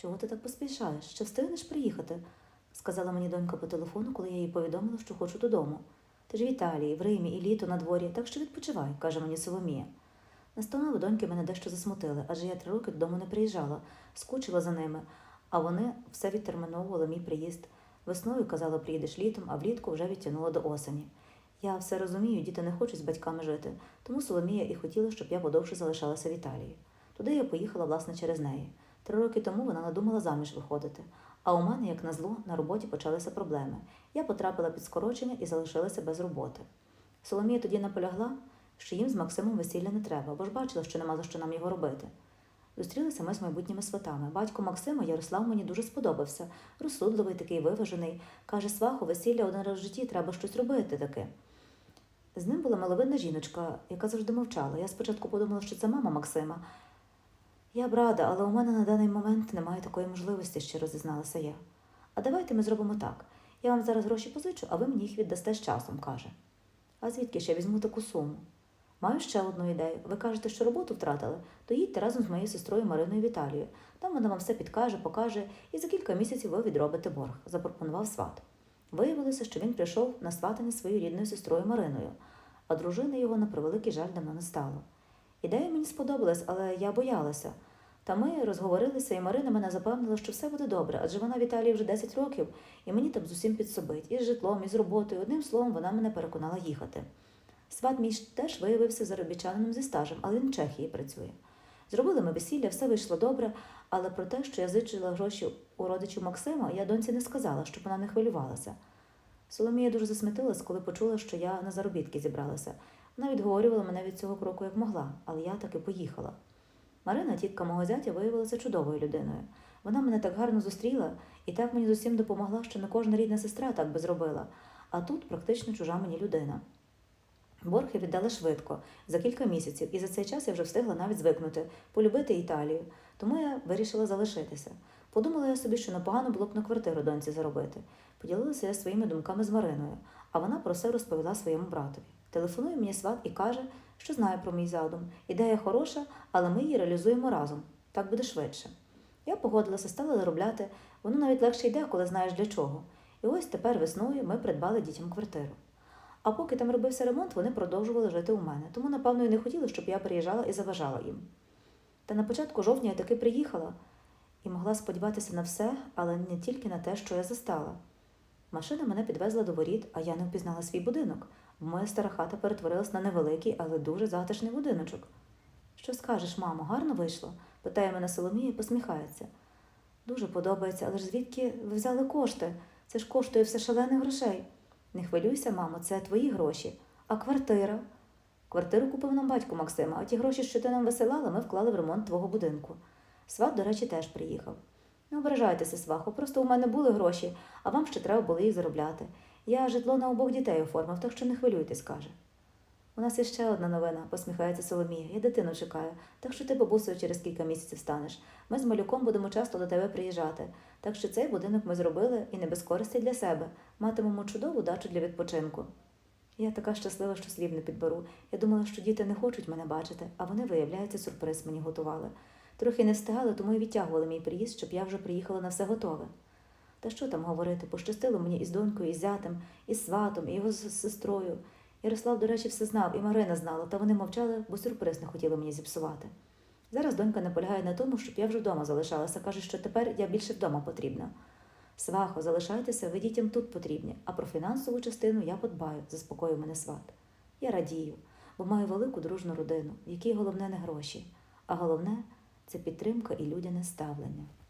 Чого ти так поспішаєш? Ще встигнеш приїхати? сказала мені донька по телефону, коли я їй повідомила, що хочу додому. Ти ж в Італії, в Римі і літо на дворі, так що відпочивай, каже мені Соломія. Настанови доньки мене дещо засмутили, адже я три роки додому не приїжджала, скучила за ними, а вони все відтерміновували мій приїзд. Весною казала, приїдеш літом, а влітку вже відтягнула до осені. Я все розумію, діти не хочуть з батьками жити, тому Соломія і хотіла, щоб я подовше залишалася в Італії. Туди я поїхала, власне, через неї. Три роки тому вона надумала заміж виходити. А у мене, як назло, на роботі почалися проблеми. Я потрапила під скорочення і залишилася без роботи. Соломія тоді наполягла, що їм з Максимом весілля не треба, бо ж бачила, що нема за що нам його робити. Зустрілися ми з майбутніми сватами. Батько Максима Ярослав мені дуже сподобався. Розсудливий, такий виважений. Каже, сваху, весілля один раз в житті треба щось робити таке. З ним була миловидна жіночка, яка завжди мовчала. Я спочатку подумала, що це мама Максима. Я б рада, але у мене на даний момент немає такої можливості, щиро зізналася я. А давайте ми зробимо так. Я вам зараз гроші позичу, а ви мені їх віддасте з часом, каже. А звідки я візьму таку суму? Маю ще одну ідею. Ви кажете, що роботу втратили, то їдьте разом з моєю сестрою Мариною в Італію. Там вона вам все підкаже, покаже, і за кілька місяців ви відробите борг, запропонував сват. Виявилося, що він прийшов на сватання своєю рідною сестрою Мариною, а дружини його на превеликий жаль давно не стало. Ідея мені сподобалась, але я боялася. Та ми розговорилися, і Марина мене запевнила, що все буде добре, адже вона в Італії вже 10 років, і мені там з усім підсобить, і з житлом, і з роботою. Одним словом, вона мене переконала їхати. Сват мій теж виявився заробітчанином зі стажем, але він в Чехії працює. Зробили ми весілля, все вийшло добре, але про те, що я зичила гроші у родичів Максима, я доньці не сказала, щоб вона не хвилювалася. Соломія дуже засмітилась, коли почула, що я на заробітки зібралася. Вона відговорювала мене від цього кроку як могла, але я таки поїхала. Марина, тітка мого зятя, виявилася чудовою людиною. Вона мене так гарно зустріла і так мені з усім допомогла, що не кожна рідна сестра так би зробила, а тут практично чужа мені людина. Борг я віддала швидко, за кілька місяців, і за цей час я вже встигла навіть звикнути, полюбити Італію, тому я вирішила залишитися. Подумала я собі, що непогано було б на квартиру доньці заробити. Поділилася я своїми думками з Мариною, а вона про все розповіла своєму братові. Телефонує мені сват і каже, що знає про мій задум. Ідея хороша, але ми її реалізуємо разом. Так буде швидше. Я погодилася, стала заробляти. Воно навіть легше йде, коли знаєш для чого. І ось тепер весною ми придбали дітям квартиру. А поки там робився ремонт, вони продовжували жити у мене, тому, напевно, і не хотіли, щоб я приїжджала і заважала їм. Та на початку жовтня я таки приїхала і могла сподіватися на все, але не тільки на те, що я застала. Машина мене підвезла до воріт, а я не впізнала свій будинок, моя стара хата перетворилась на невеликий, але дуже затишний будиночок. Що скажеш, мамо, гарно вийшло? питає мене Соломія і посміхається. Дуже подобається, але ж звідки ви взяли кошти? Це ж коштує все шалених грошей. Не хвилюйся, мамо, це твої гроші. А квартира? Квартиру купив нам батько Максима, а ті гроші, що ти нам висилала, ми вклали в ремонт твого будинку. Сват, до речі, теж приїхав. Не ображайтеся, свахо, просто у мене були гроші, а вам ще треба було їх заробляти. Я житло на обох дітей оформив, так що не хвилюйтесь, каже. У нас є ще одна новина, посміхається Соломія. Я дитину чекаю, так що ти бабусею через кілька місяців станеш. Ми з малюком будемо часто до тебе приїжджати. Так що цей будинок ми зробили і не без користі для себе. Матимемо чудову дачу для відпочинку. Я така щаслива, що слів не підберу. Я думала, що діти не хочуть мене бачити, а вони, виявляється, сюрприз мені готували. Трохи не встигали, тому і відтягували мій приїзд, щоб я вже приїхала на все готове. Та що там говорити, пощастило мені із донькою, із зятем, із сватом, і його з сестрою. Ярослав, до речі, все знав, і Марина знала, та вони мовчали, бо сюрприз не хотіли мені зіпсувати. Зараз донька наполягає на тому, щоб я вже вдома залишалася, каже, що тепер я більше вдома потрібна. Свахо, залишайтеся, ви дітям тут потрібні, а про фінансову частину я подбаю, заспокоїв мене сват. Я радію, бо маю велику дружну родину, в якій головне не гроші, а головне це підтримка і людяне ставлення.